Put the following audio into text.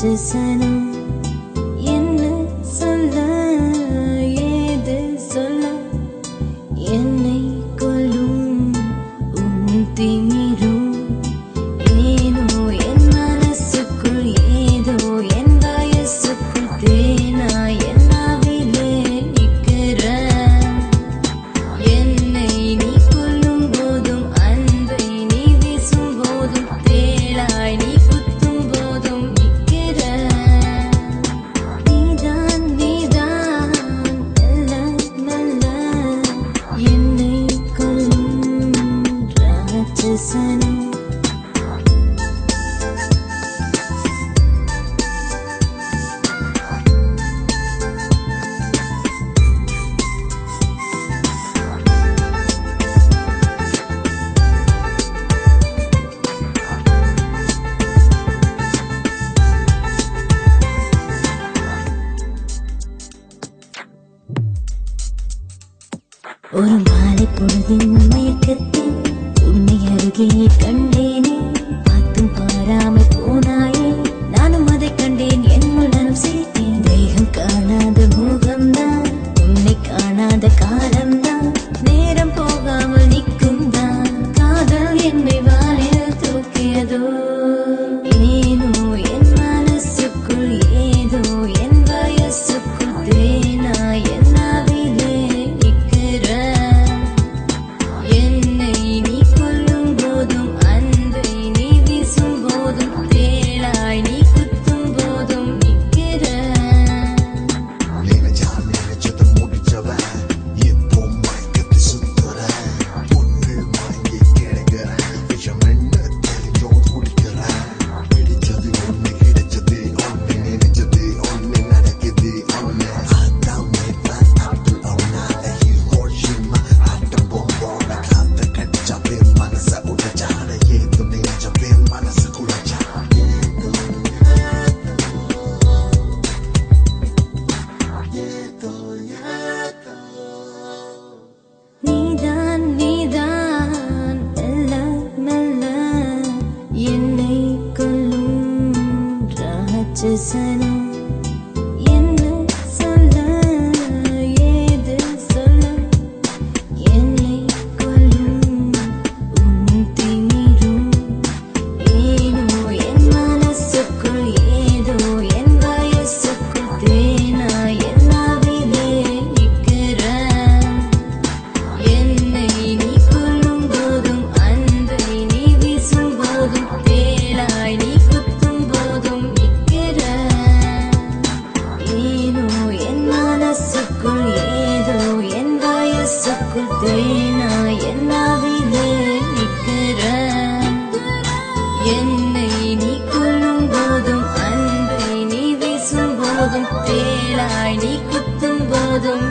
只是你。citizen. ஒரு மாலை பொழுதின் மயக்கத்தின் கண்டேனே பார்த்தும் பாராமல் போனார் 这次你 இயேசுக்குள் தேனா என்னாவிலே நிற்கிற என்னை நீ கொள்ளும் போதும் அன்பை நீ நீ குத்தும் போதும்